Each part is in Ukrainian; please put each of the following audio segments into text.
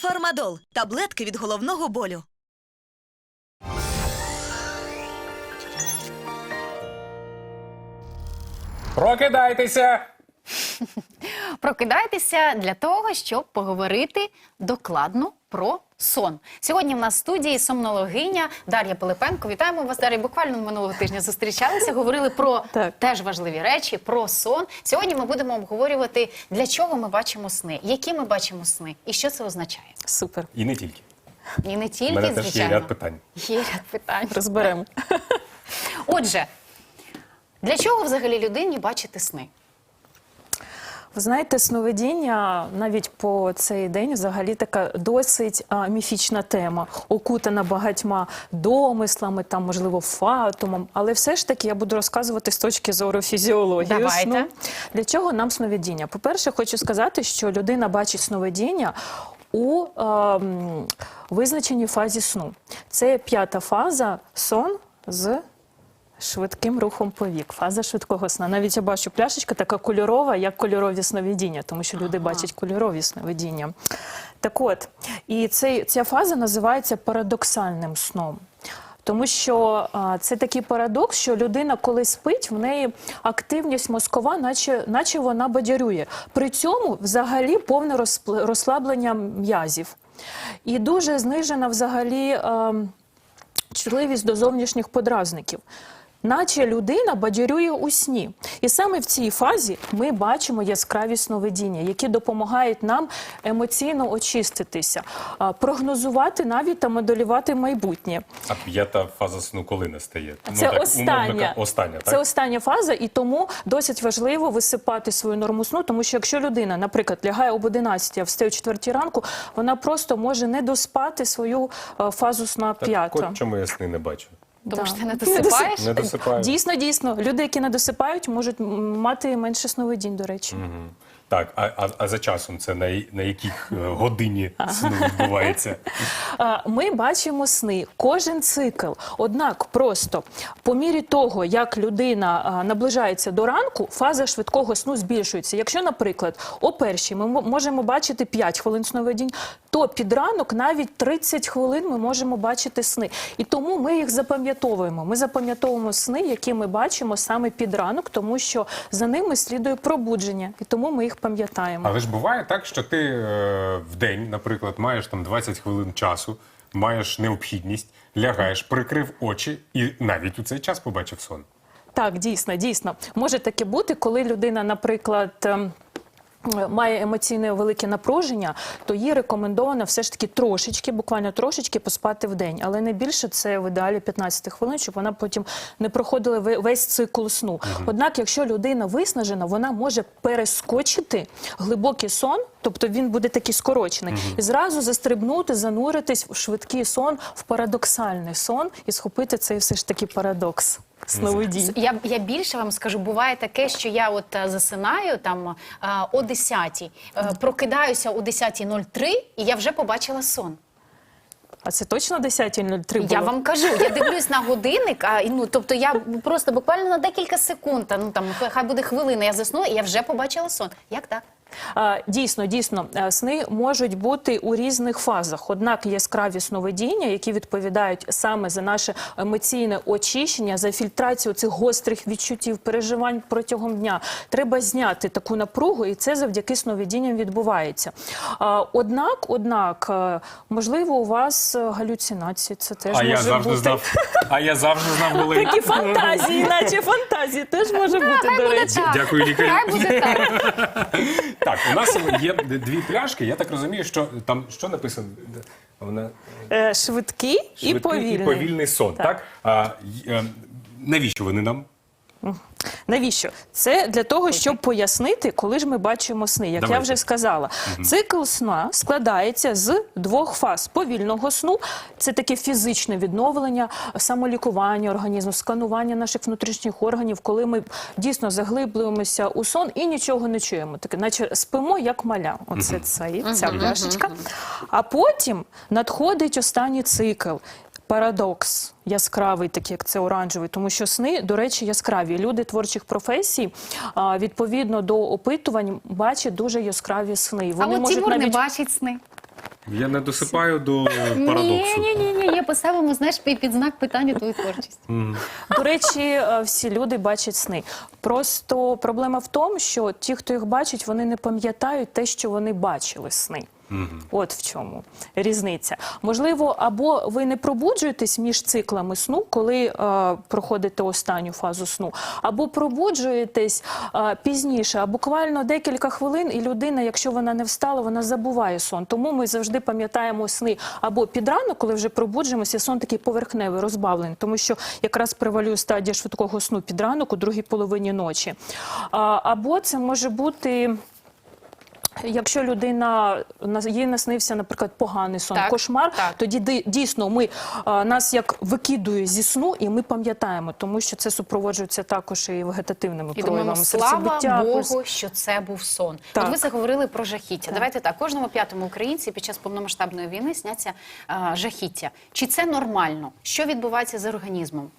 Фармадол таблетки від головного болю. Прокидайтеся! Прокидайтеся для того, щоб поговорити докладно про сон. Сьогодні в нас в студії сомнологиня Дар'я Пилипенко. Вітаємо вас, Дар'я. Буквально минулого тижня зустрічалися, говорили про Так. теж важливі речі, про сон. Сьогодні ми будемо обговорювати, для чого ми бачимо сни, які ми бачимо сни і що це означає. Супер. І не тільки. І не У тільки, мене теж є ряд питань. Є ряд питань. Розберемо. Отже, для чого взагалі людині бачити сни? Ви знаєте, сновидіння навіть по цей день взагалі така досить а, міфічна тема, окутана багатьма домислами, там, можливо, фатумом. Але все ж таки я буду розказувати з точки зору фізіології. Давайте. сну. Для чого нам сновидіння? По-перше, хочу сказати, що людина бачить сновидіння у е, визначеній фазі сну. Це п'ята фаза сон з Швидким рухом повік, фаза швидкого сна. Навіть я бачу пляшечка така кольорова, як кольорові сновидіння, тому що люди бачать кольорові сновидіння. Так от, і цей, ця фаза називається парадоксальним сном. Тому що а, це такий парадокс, що людина, коли спить, в неї активність мозкова, наче, наче вона бадярює. При цьому взагалі повне розслаблення м'язів. І дуже знижена взагалі. ем, чутливість до зовнішніх подразників. Наче людина бадярює у сні. І саме в цій фазі ми бачимо яскраві сновидіння, які допомагають нам емоційно очиститися, прогнозувати навіть та моделювати майбутнє. А п'ята фаза сну коли настає? Це Ну, так, остання. остання, Це остання фаза, і тому досить важливо висипати свою норму сну, тому що якщо людина, наприклад, лягає об 11, а встає о 4 ранку, вона просто може не доспати свою е, фазу сна Так, п'яту. чому я сни не бачу? Тому Да. що ти не досипаєш? Не досипаю. Дійсно, дійсно. Люди, які не досипають, можуть м, мати менше сновидінь, до речі. Так, а, а, а за часом це на, на яких е, годині сну відбувається? Ми бачимо сни, кожен цикл. Однак просто по мірі того, як людина наближається до ранку, фаза швидкого сну збільшується. Якщо, наприклад, о першій ми можемо бачити 5 хвилин сновидінь, то під ранок навіть 30 хвилин ми можемо бачити сни. І тому ми їх запам'ятовуємо. Ми запам'ятовуємо сни, які ми бачимо саме під ранок, тому що за ними слідує пробудження, і тому ми їх пам'ятаємо. Але ж буває так, що ти е, в день, наприклад, маєш там 20 хвилин часу, маєш необхідність, лягаєш, прикрив очі і навіть у цей час побачив сон. Так, дійсно, дійсно. Може таке бути, коли людина, наприклад. ем, Має емоційне велике напруження, то їй рекомендовано все ж таки трошечки, буквально трошечки поспати в день, але не більше це в ідеалі 15 хвилин, щоб вона потім не проходила ве- весь цикл сну. Однак, якщо людина виснажена, вона може перескочити глибокий сон, тобто він буде такий скорочений, і зразу застрибнути, зануритись в швидкий сон, в парадоксальний сон і схопити цей все ж таки парадокс сновидінь. Я, я більше вам скажу, буває таке, що я от е, засинаю там е, о 10 е, прокидаюся о 10.03 і я вже побачила сон. А це точно 10.03 було? Я вам кажу, я дивлюсь на годинник, а ну тобто я просто буквально на декілька секунд, ну там хай- буде хвилина, я заснула, і я вже побачила сон. Як так? А, Дійсно, дійсно, е, сни можуть бути у різних фазах. Однак яскраві сновидіння, які відповідають саме за наше емоційне очищення, за фільтрацію цих гострих відчуттів, переживань протягом дня. Треба зняти таку напругу, і це завдяки сновидінням відбувається. Однак, однак, е, можливо, у вас е, галюцинації. Це теж А може я завжди бути. знав, а я завжди знав, коли Такі фантазії, наче фантазії, теж може бути, до речі. так. Дякую, лікарю. Так. У нас є дві пляшки. Я так розумію, що там що написано? Вона Е, Швидкий, і швидкий повільний. і повільний сон. Так, А, й- е, навіщо вони нам? Навіщо? Це для того, щоб пояснити, коли ж ми бачимо сни. Як я вже сказала, цикл сна складається з двох фаз: повільного сну це таке фізичне відновлення, самолікування організму, сканування наших внутрішніх органів, коли ми дійсно заглиблюємося у сон і нічого не чуємо. Таке, наче спимо як маля. Оце цей, ця пляшечка. А потім надходить останній цикл. Парадокс яскравий, такий як це оранжевий, тому що сни, до речі, яскраві. Люди творчих професій, відповідно до опитувань, бачать дуже яскраві сни. А от Тимур не бачить сни. Я не досипаю до Ні, парадоксу. ні, ні, ні. Я поставимо знаєш під, під знак питання твою творчість. До речі, е, всі люди бачать сни. Просто проблема в тому, що ті, хто їх бачить, вони не пам'ятають те, що вони бачили сни. От в чому різниця. Можливо, або ви не пробуджуєтесь між циклами сну, коли е, проходите останню фазу сну, або пробуджуєтесь е, пізніше, а буквально декілька хвилин, і людина, якщо вона не встала, вона забуває сон. Тому ми завжди пам'ятаємо сни або під ранок, коли вже пробуджуємося, сон такий поверхневий, розбавлений, тому що якраз превалює стадія швидкого сну під ранок у другій половині ночі. А, або це може бути. Якщо людина їй наснився, наприклад, поганий сон, Так, кошмар, так. тоді дійсно ми нас як викидує зі сну, і ми пам'ятаємо, тому що це супроводжується також і вегетативними І думаємо, проявами слава серцебиття. пульс. Богу, що це був сон. Так. От ви заговорили про жахіття. Давайте так, кожному п'ятому українці під час повномасштабної війни сняться а, жахіття. Чи це нормально? Що відбувається з організмом?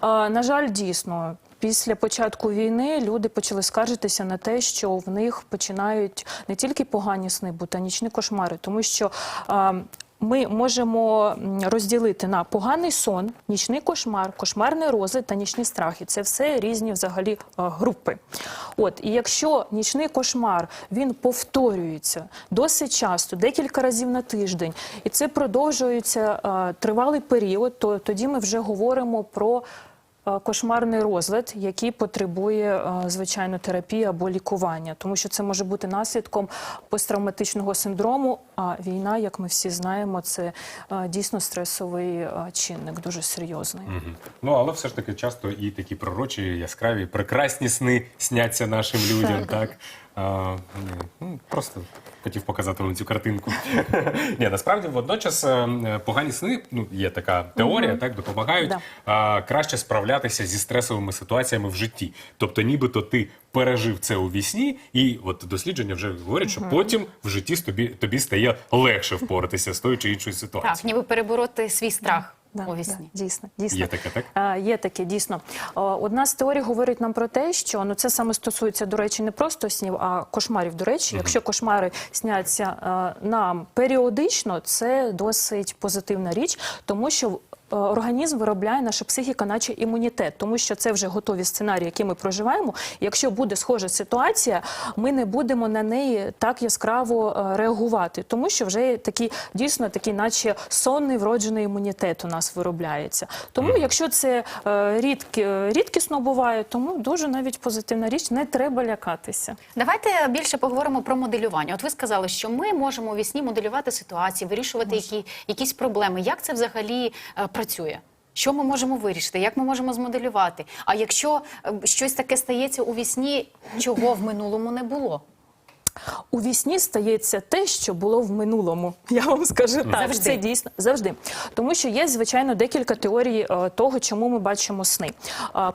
А, На жаль, дійсно. Після початку війни люди почали скаржитися на те, що в них починають не тільки погані сни бути, а нічні кошмари, тому що а, ми можемо розділити на поганий сон, нічний кошмар, кошмарний розлад та нічні страхи. Це все різні взагалі групи. От і якщо нічний кошмар він повторюється досить часто, декілька разів на тиждень, і це продовжується тривалий період, то тоді ми вже говоримо про. А, Кошмарний розлад, який потребує звичайно терапії або лікування, тому що це може бути наслідком посттравматичного синдрому. А війна, як ми всі знаємо, це дійсно стресовий чинник, дуже серйозний. Угу. Ну, але все ж таки часто і такі пророчі, яскраві, прекрасні сни сняться нашим людям, так? А, ні, ну, просто хотів показати вам цю картинку. Ні, насправді водночас е, погані сни, ну, є така теорія, так, допомагають Да. а, краще справлятися зі стресовими ситуаціями в житті. Тобто, нібито ти пережив це у вісні, і от дослідження вже говорять, що потім в житті тобі, тобі стає легше впоратися з тою чи іншою ситуацією. Так, ніби перебороти свій страх Да, у вісні. да, дійсно, дійсно. Є таке, так? А, Є таке, дійсно. Одна з теорій говорить нам про те, що ну це саме стосується, до речі, не просто снів, а кошмарів. До речі, якщо кошмари сняться е, нам періодично, це досить позитивна річ, тому що. Е, Організм виробляє наша психіка, наче імунітет, тому що це вже готові сценарії, які ми проживаємо. Якщо буде схожа ситуація, ми не будемо на неї так яскраво е, реагувати, тому що вже такий дійсно такий, наче сонний вроджений імунітет у нас виробляється. Тому, якщо це е, рідкі, рідкісно буває, тому дуже навіть позитивна річ, не треба лякатися. Давайте більше поговоримо про моделювання. От ви сказали, що ми можемо у вісні моделювати ситуації, вирішувати які, якісь проблеми. Як це взагалі працює? Що ми можемо вирішити? Як ми можемо змоделювати? А якщо е, щось таке стається у вісні, чого в минулому не було? У вісні стається те, що було в минулому. Я вам скажу так. Завжди. Це дійсно завжди. Тому що є, звичайно, декілька теорій е, того, чому ми бачимо сни.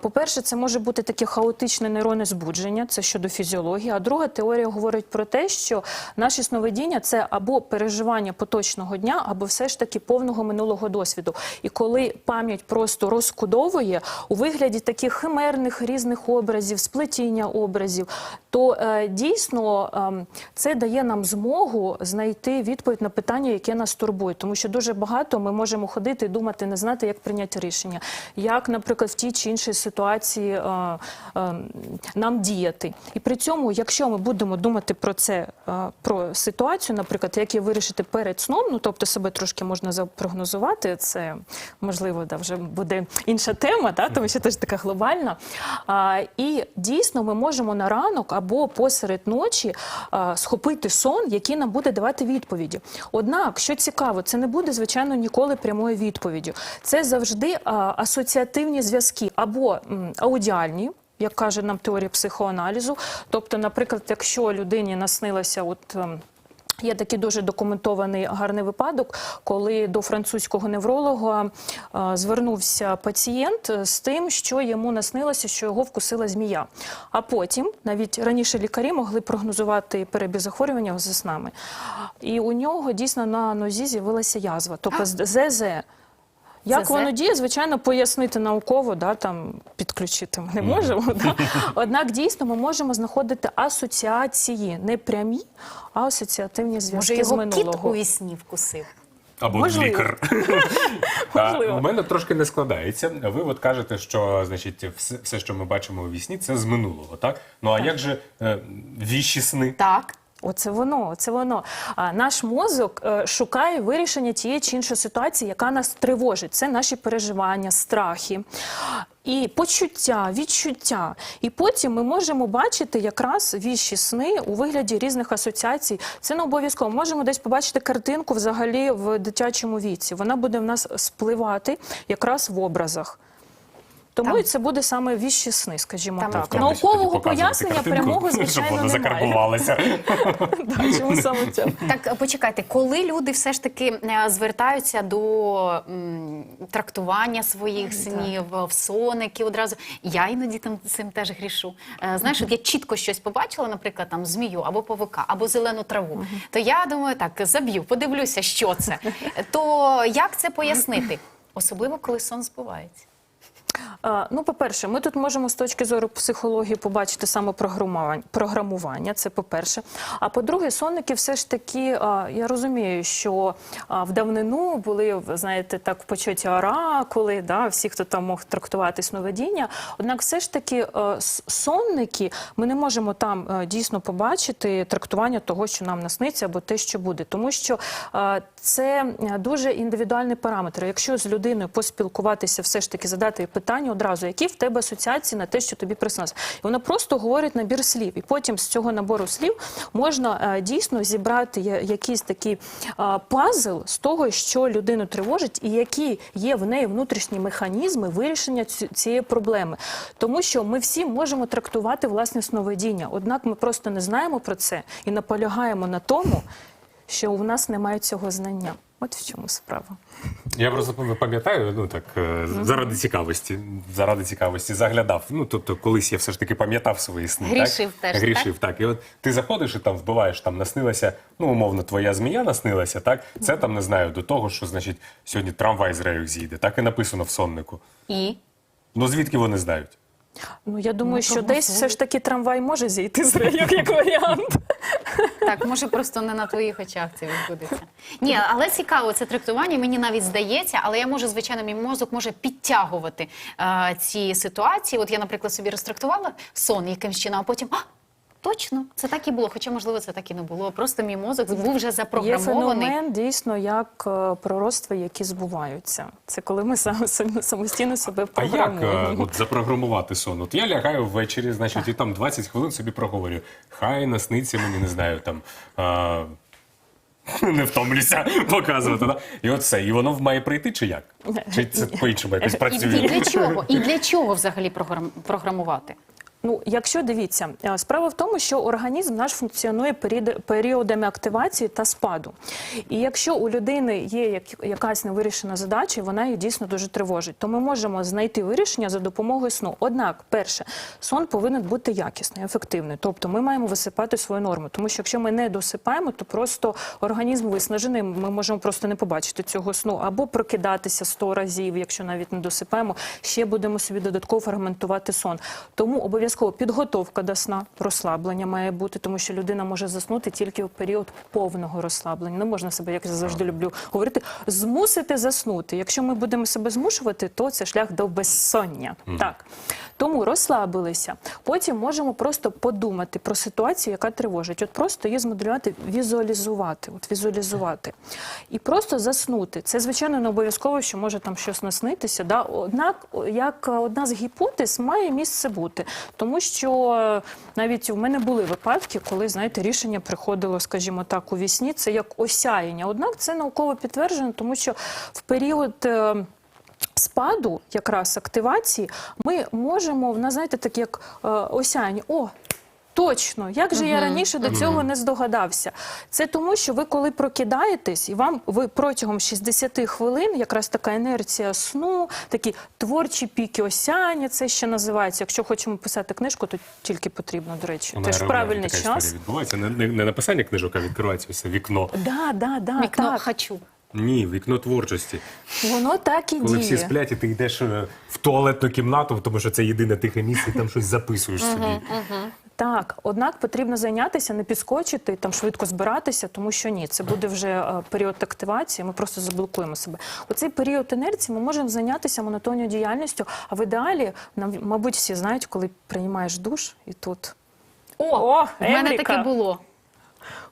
По-перше, це може бути таке хаотичне нейронне збудження, це щодо фізіології. А друга теорія говорить про те, що наші сновидіння це або переживання поточного дня, або все ж таки повного минулого досвіду. І коли пам'ять просто розкудовує у вигляді таких химерних різних образів, сплетіння образів, то е, дійсно ем, це дає нам змогу знайти відповідь на питання, яке нас турбує. Тому що дуже багато ми можемо ходити і думати, не знати, як прийняти рішення, як, наприклад, в тій чи іншій ситуації е, е, нам діяти. І при цьому, якщо ми будемо думати про це, е, про ситуацію, наприклад, як її вирішити перед сном, ну тобто себе трошки можна запрогнозувати, це можливо да, вже буде інша тема, та, тому що теж така глобальна. А, і дійсно ми можемо на ранок або посеред ночі схопити сон, який нам буде давати відповіді. Однак, що цікаво, це не буде, звичайно, ніколи прямою відповіддю. Це завжди асоціативні зв'язки або аудіальні. Як каже нам теорія психоаналізу, тобто, наприклад, якщо людині наснилася от. Ем, Є такий дуже документований гарний випадок, коли до французького невролога е, звернувся пацієнт е, з тим, що йому наснилося, що його вкусила змія. А потім навіть раніше лікарі могли прогнозувати перебіг захворювання за снами. І у нього дійсно на нозі з'явилася язва, тобто ЗЗ. Як ЗЗ? воно діє, звичайно, пояснити науково, да, там підключити ми не можемо. Да? Однак дійсно ми можемо знаходити асоціації, не прямі, а асоціативні Може, зв'язки з його кіт минулого. у вісні вкусив? Або Можливо. лікар. А, Можливо. У мене трошки не складається. Ви от кажете, що значить, все, все, що ми бачимо у вісні, це з минулого, так? Ну а як же е, віщі сни? Так. Оце воно, оце воно. А, наш мозок е, шукає вирішення тієї чи іншої ситуації, яка нас тривожить. Це наші переживання, страхи. І почуття, відчуття. І потім ми можемо бачити якраз віщі сни у вигляді різних асоціацій. Це не обов'язково. Можемо десь побачити картинку взагалі в дитячому віці. Вона буде в нас спливати якраз в образах. Тому і це буде саме віщі сни, скажімо Там- так. Наукового пояснення прямого, звичайно, немає. закарбувалася. Чому саме це? Так, почекайте, коли люди все ж таки е, звертаються до м, трактування своїх снів в соники одразу. Я іноді там цим теж грішу. Е, Знаєш, от я чітко щось побачила, наприклад, там змію або павука, або зелену траву. То я думаю, так заб'ю, подивлюся, що це. То як це пояснити? Особливо, коли сон збувається. Ну, по-перше, ми тут можемо з точки зору психології побачити саме програмування. Це по-перше. А по-друге, сонники все ж таки, я розумію, що в давнину були, знаєте, так в почуті оракули, да, всі, хто там мог трактувати сновидіння. Однак, все ж таки, сонники ми не можемо там дійсно побачити трактування того, що нам насниться, або те, що буде, тому що це дуже індивідуальний параметр. Якщо з людиною поспілкуватися, все ж таки задати їй питання одразу, які в тебе асоціації на те, що тобі приснилося. І вона просто говорить набір слів, і потім з цього набору слів можна е, дійсно зібрати якийсь такий пазл з того, що людину тривожить, і які є в неї внутрішні механізми вирішення ці- цієї проблеми. Тому що ми всі можемо трактувати власне сновидіння, однак ми просто не знаємо про це і наполягаємо на тому, що у нас немає цього знання. От в чому справа. Я просто пам'ятаю, ну так е, заради цікавості, заради цікавості заглядав. Ну тобто, колись я все ж таки пам'ятав свої сни. Грішив так? теж, Грішив, так? І от ти заходиш і там вбиваєш, там наснилася, ну умовно, твоя змія наснилася, так? Це там не знаю до того, що значить сьогодні трамвай з рейок з'їде. Так і написано в соннику. І Ну звідки вони знають? Ну я думаю, Ну, що прогнозують. десь все ж таки трамвай може зійти з рейок як варіант. Так, може просто не на твоїх очах це відбудеться. Ні, але цікаво це трактування. Мені навіть здається, але я можу, звичайно, мій мозок може підтягувати е, ці ситуації. От я, наприклад, собі розтрактувала сон якимсь чином, а потім. А, Точно, це так і було. Хоча, можливо, це так і не було. Просто мій мозок був вже Є феномен дійсно як е, пророцтва, які збуваються. Це коли ми сам, сам- самостійно себе А як е, от запрограмувати сон? От я лягаю ввечері, значить, і там 20 хвилин собі проговорю. Хай насниться мені, не знаю, там. А... Не втомлюся показувати. Да? І от все. І воно має прийти чи як? Чи це по-іншому якось І, і працює? для чого? І для чого взагалі програм- програмувати? Ну, якщо дивіться, е, справа в тому, що організм наш функціонує період- періодами активації та спаду. І якщо у людини є як- якась невирішена задача, вона її дійсно дуже тривожить, то ми можемо знайти вирішення за допомогою сну. Однак, перше, сон повинен бути якісний, ефективний. Тобто ми маємо висипати свою норму. Тому що якщо ми не досипаємо, то просто організм виснажений, ми можемо просто не побачити цього сну або прокидатися 100 разів, якщо навіть не досипаємо, ще будемо собі додатково фрагментувати сон. Тому обов'язково підготовка до сна, розслаблення має бути, тому що людина може заснути тільки в період повного розслаблення. Не можна себе, як я завжди люблю говорити, змусити заснути. Якщо ми будемо себе змушувати, то це шлях до безсоння. Так. Тому розслабилися. Потім можемо просто подумати про ситуацію, яка тривожить. От просто її змоделювати, візуалізувати. От візуалізувати. І просто заснути. Це, звичайно, не обов'язково, що може там щось наснитися. Да? Однак, як е, одна з гіпотез має місце бути. Тому що е, навіть у мене були випадки, коли, знаєте, рішення приходило, скажімо так, у вісні. Це як осяяння. Однак це науково підтверджено, тому що в період. е, Спаду, якраз активації, ми можемо, вона, знаєте, так як е. О, точно, як же я раніше до цього не здогадався. Це тому, що ви коли прокидаєтесь, і вам ви протягом 60 хвилин, якраз така інерція сну, такі творчі піки осяння, це ще називається. Якщо хочемо писати книжку, то тільки потрібно, до речі, мене теж правильний така час. історія відбувається. Не, не, не написання книжок, а відкривається все вікно. Да, да, да, Вікно так. хачу. Ні, вікно творчості. Воно так і Коли діє. всі сплять, і ти йдеш е, в туалетну кімнату, тому що це єдине тихе місце, і там щось записуєш собі. Так, однак потрібно зайнятися, не підскочити, там швидко збиратися, тому що ні, це буде вже е, період активації. Ми просто заблокуємо себе. У цей період інерції ми можемо зайнятися монотонною діяльністю. А в ідеалі, нам, мабуть, всі знають, коли приймаєш душ, і тут О, О, в мене таке було.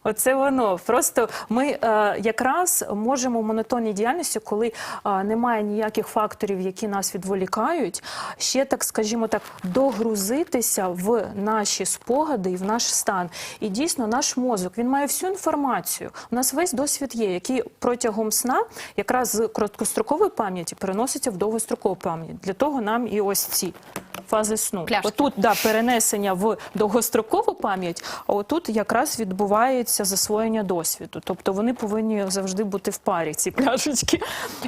Оце воно. Просто ми е, якраз можемо в монотонній діяльності, коли е, немає ніяких факторів, які нас відволікають, ще так, скажімо так, догрузитися в наші спогади і в наш стан. І дійсно, наш мозок він має всю інформацію. У нас весь досвід є, який протягом сна якраз з короткострокової пам'яті переноситься в довгострокову пам'ять. Для того нам і ось ці. Фази сну. Пляшки. Отут да, перенесення в довгострокову пам'ять, а отут якраз відбувається засвоєння досвіду. Тобто вони повинні завжди бути в парі, ці пляшечки.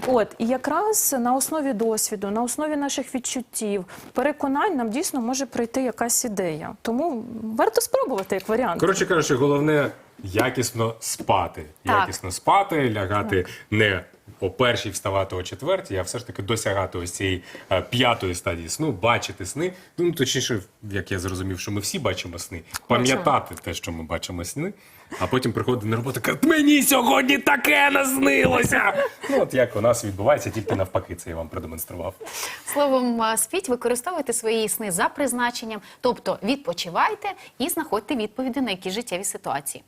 От, і якраз на основі досвіду, на основі наших відчуттів, переконань нам дійсно може прийти якась ідея. Тому варто спробувати як варіант. Коротше кажучи, головне якісно спати. Так. Якісно спати, лягати не о першій вставати о четвертій, а все ж таки досягати ось цієї е, п'ятої стадії сну, бачити сни. Ну, точніше, як я зрозумів, що ми всі бачимо сни, пам'ятати те, що ми бачимо сни, а потім приходити на роботу і казати, мені сьогодні таке наснилося. Ну, от як у нас відбувається, тільки навпаки, це я вам продемонстрував. Словом, а, спіть, використовуйте свої сни за призначенням, тобто відпочивайте і знаходьте відповіді на які життєві ситуації.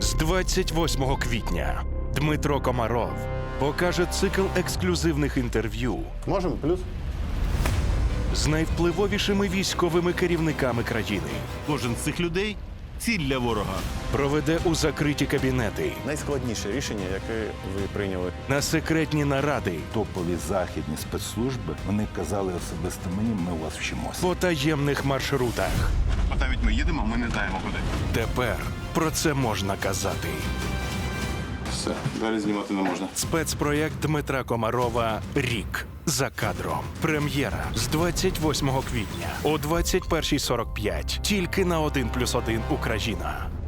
З 28 квітня Дмитро Комаров покаже цикл ексклюзивних інтерв'ю Можемо плюс? З найвпливовішими військовими керівниками країни. Кожен з цих людей ціль для ворога. Проведе у закриті кабінети Найскладніше рішення, яке ви прийняли. на секретні наради топові західні спецслужби вони казали особисто мені, ми у вас вчимося. по таємних маршрутах. От навіть ми їдемо, ми не знаємо куди. Тепер про це можна казати. Все, далі знімати не можна. Спецпроєкт Дмитра Комарова Рік за кадром. Прем'єра з 28 квітня о 21.45. Тільки на 1+,1 Україна.